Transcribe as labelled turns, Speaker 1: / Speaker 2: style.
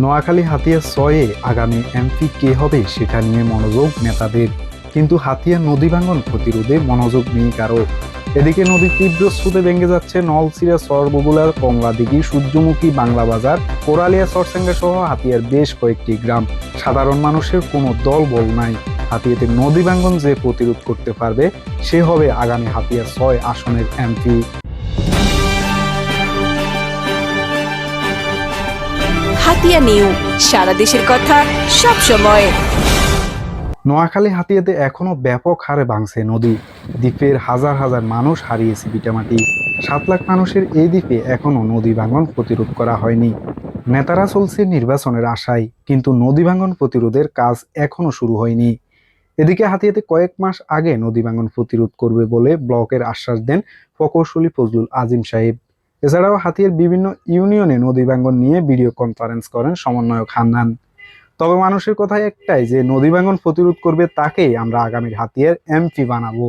Speaker 1: নোয়াখালী হাতিয়া ছয়ে আগামী এমপি কে হবে সেটা নিয়ে মনোযোগ নেতাদের। কিন্তু হাতিয়া নদী ভাঙন প্রতিরোধে মনোযোগ নেই কারও। এদিকে নদীর তীব্র স্রোতে ভেঙে যাচ্ছে নলসিরা সরবগুলার কমলাদিঘি, সূর্যমুখী বাংলা বাজার, কোরালিয়া সরসেঙ্গা সহ হাতিয়ার বেশ কয়েকটি গ্রাম। সাধারণ মানুষের কোনো দল বল নাই। হাতিয়াতে নদী ভাঙ্গন যে প্রতিরোধ করতে পারবে, সে হবে আগামী হাতিয়া ছয় আসনের এমপি।
Speaker 2: হাতিয়া নিউ। সারা দেশের কথা সব সময়।
Speaker 1: নোয়াখালী হাতিয়াতে এখনও ব্যাপক হারে ভাঙছে নদী। দ্বীপের হাজার হাজার মানুষ হারিয়েছে ভিটামাটি সাত লাখ মানুষের এই দ্বীপে এখনও নদী ভাঙন প্রতিরোধ করা হয়নি। নেতারা চলছে নির্বাচনের আশায়, কিন্তু নদী ভাঙন প্রতিরোধের কাজ এখনও শুরু হয়নি। এদিকে হাতিয়াতে কয়েক মাস আগে নদী ভাঙন প্রতিরোধ করবে বলে ব্লকের আশ্বাস দেন প্রকৌশলী ফজলুল আজিম সাহেব। এছাড়াও হাতিয়ার বিভিন্ন ইউনিয়নে নদী ভাঙ্গন নিয়ে ভিডিও কনফারেন্স করেন সমন্বয়ক হান্নান। তবে মানুষের কথা একটাই যে, নদী ভাঙ্গন প্রতিরোধ করবে তাকেই আমরা আগামীর হাতিয়ার এমপি বানাবো।